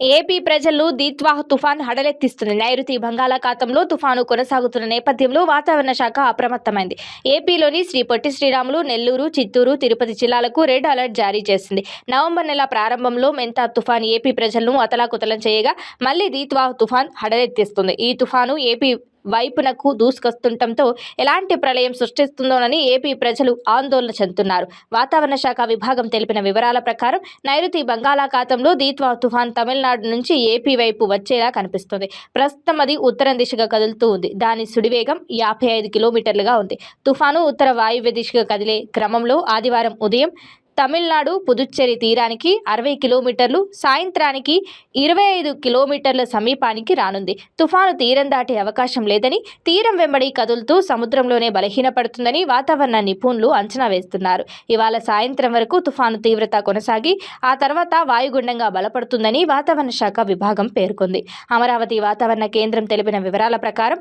AP ప్రజలు దీత్వాహ్ తుఫాన్ హడలెత్తిస్తుంది. నైరుతి బంగాళాఖాతంలో తుఫాను కొనసాగుతున్న నేపథ్యంలో వాతావరణ శాఖ అప్రమత్తమైంది. ఏపీలోని శ్రీ పొట్టి శ్రీరాములు నెల్లూరు చిత్తూరు తిరుపతి జిల్లాలకు రెడ్ అలర్ట్ జారీ చేసింది. నవంబర్ నెల ప్రారంభంలో మెంతా తుఫాన్ ఏపీ ప్రజలను అతలాకుతలం చేయగా మళ్ళీ దీత్వాహ్ తుఫాన్ హడలెత్తిస్తుంది. ఈ తుఫాను ఏపీ వైపునకు దూసుకొస్తుండటంతో ఎలాంటి ప్రళయం సృష్టిస్తుందోనని ఏపీ ప్రజలు ఆందోళన చెందుతున్నారు. వాతావరణ శాఖ విభాగం తెలిపిన వివరాల ప్రకారం నైరుతి బంగాళాఖాతంలో దీత్వా తుఫాన్ తమిళనాడు నుంచి ఏపీ వైపు వచ్చేలా కనిపిస్తుంది. ప్రస్తుతం అది ఉత్తరం దిశగా కదులుతూ ఉంది. దాని సుడివేగం యాభై ఐదు కిలోమీటర్లుగా ఉంది. తుఫాను ఉత్తర వాయువ్య దిశగా కదిలే క్రమంలో ఆదివారం ఉదయం తమిళనాడు పుదుచ్చేరి తీరానికి అరవై కిలోమీటర్లు సాయంత్రానికి ఇరవై ఐదు కిలోమీటర్ల సమీపానికి రానుంది. తుఫాను తీరం దాటే అవకాశం లేదని తీరం వెంబడి కదులుతూ సముద్రంలోనే బలహీనపడుతుందని వాతావరణ నిపుణులు అంచనా వేస్తున్నారు. ఇవాళ సాయంత్రం వరకు తుఫాను తీవ్రత కొనసాగి ఆ తర్వాత వాయుగుండంగా బలపడుతుందని వాతావరణ శాఖ విభాగం పేర్కొంది. అమరావతి వాతావరణ కేంద్రం తెలిపిన వివరాల ప్రకారం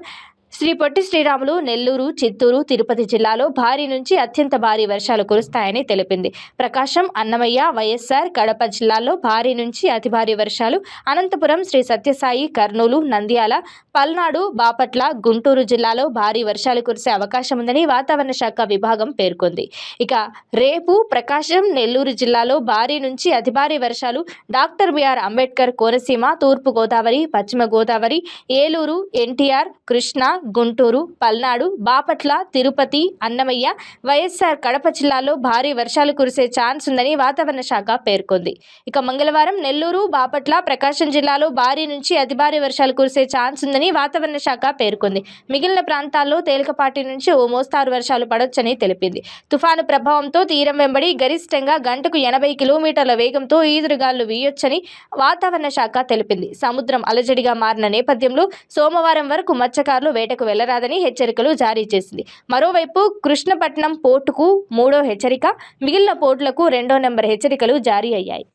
శ్రీ పొట్టి శ్రీరాములు నెల్లూరు చిత్తూరు తిరుపతి జిల్లాలో భారీ నుంచి అత్యంత భారీ వర్షాలు కురుస్తాయని తెలిపింది. ప్రకాశం అన్నమయ్య వైఎస్ఆర్ కడప జిల్లాల్లో భారీ నుంచి అతి భారీ వర్షాలు అనంతపురం శ్రీ సత్యసాయి కర్నూలు నంద్యాల పల్నాడు బాపట్ల గుంటూరు జిల్లాలో భారీ వర్షాలు కురిసే అవకాశం ఉందని వాతావరణ శాఖ విభాగం పేర్కొంది. ఇక రేపు ప్రకాశం నెల్లూరు జిల్లాలో భారీ నుంచి అతి భారీ వర్షాలు డాక్టర్ బిఆర్ అంబేద్కర్ కోనసీమ తూర్పు గోదావరి పశ్చిమ గోదావరి ఏలూరు ఎన్టీఆర్ కృష్ణా గుంటూరు పల్నాడు బాపట్ల తిరుపతి అన్నమయ్య వైఎస్ఆర్ కడప జిల్లాలో భారీ వర్షాలు కురిసే ఛాన్స్ ఉందని వాతావరణ శాఖ పేర్కొంది. ఇక మంగళవారం నెల్లూరు బాపట్ల ప్రకాశం జిల్లాలో భారీ నుంచి అతి భారీ వర్షాలు కురిసే ఛాన్స్ ఉందని వాతావరణ శాఖ పేర్కొంది. మిగిలిన ప్రాంతాల్లో తేలికపాటి నుంచి ఓ మోస్తారు వర్షాలు పడొచ్చని తెలిపింది. తుఫాను ప్రభావంతో తీరం వెంబడి గరిష్టంగా గంటకు ఎనభై కిలోమీటర్ల వేగంతో ఈదురుగాలు వీయొచ్చని వాతావరణ శాఖ తెలిపింది. సముద్రం అలజడిగా మారిన నేపథ్యంలో సోమవారం వరకు మత్స్యకారులు బయటకు వెళ్ళరాదని హెచ్చరికలు జారీ చేసింది. మరోవైపు కృష్ణపట్నం పోర్టుకు మూడో హెచ్చరిక మిగిలిన పోర్టులకు రెండో నెంబర్ హెచ్చరికలు జారీ అయ్యాయి.